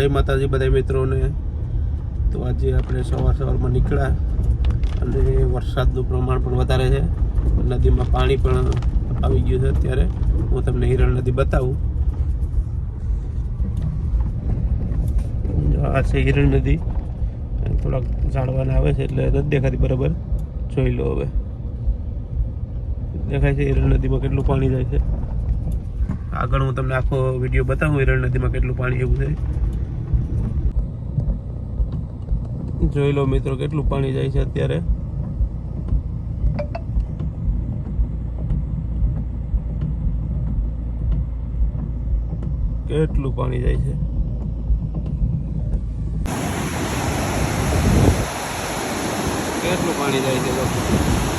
જય માતાજી બધા મિત્રોને. તો આજે આપણે સવાર સવારમાં નીકળ્યા અને વરસાદનું પ્રમાણ પણ વધારે છે. નદીમાં પાણી પણ આવી ગયું છે અત્યારે. હું તમને હિરણ નદી બતાવું. આ છે હિરણ નદી. થોડાક ઝાડવાના આવે છે એટલે નથી દેખાતી બરાબર. જોઈ લો હવે. દેખાય છે હિરણ નદીમાં કેટલું પાણી જાય છે. આગળ હું તમને આખો વીડિયો બતાવું હિરણ નદીમાં કેટલું પાણી એવું છે. જોઈ લો મિત્રો, કેટલું પાણી જાય છે અત્યારે. કેટલું પાણી જાય છે. કેટલું પાણી જાય છે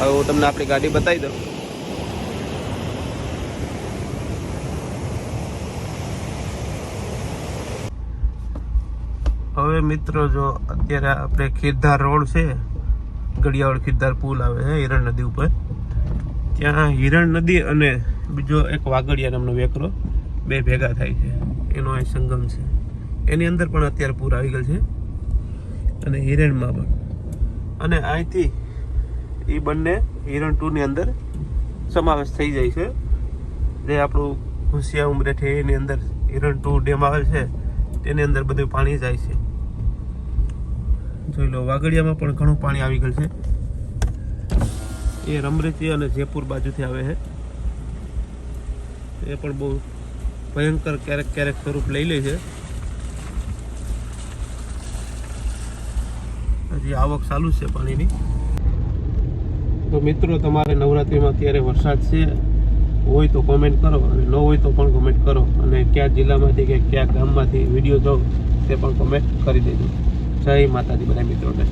હવે હું તમને આપણી ગાડી બતાવી દઉં. હવે મિત્રો જો અત્યારે આપણે ખીરધાર રોડ છે, ગડિયાવાડ ખીરધાર પુલ આવે છે, હિરણ નદી ઉપર. ત્યાં હિરણ નદી અને બીજો એક વાગડિયા નામનો વેકરો બે ભેગા થાય છે. એનો અહીં સંગમ છે. એની અંદર પણ અત્યારે પૂર આવી ગયેલ છે. અને હિરણમાં પણ. અને અહીંથી એ બંને હિરણ ટુની અંદર સમાવેશ થઈ જાય છે. જે આપણું ઘુસિયા ઉમરે છે, એની અંદર હિરણ ટુ ડેમ આવેલ છે, તેની અંદર બધું પાણી જાય છે. જોઈ લો વાગડિયામાં પણ ઘણું પાણી આવી ગયું છે. એ રમરેચી અને જયપુર બાજુથી આવે છે. એ પણ બહુ ભયંકર ક્યારેક ક્યારેક સ્વરૂપ લઈ લે છે. હજી આવક ચાલુ છે પાણીની. તો મિત્રો, તમારે નવરાત્રિમાં અત્યારે વરસાદ છે, હોય તો કોમેન્ટ કરો અને ન હોય તો પણ કોમેન્ટ કરો. અને કયા જિલ્લામાંથી કે કયા ગામમાંથી વીડિયો જોઉં તે પણ કોમેન્ટ કરી દેજો. જય માતાજી બધા મિત્રોને.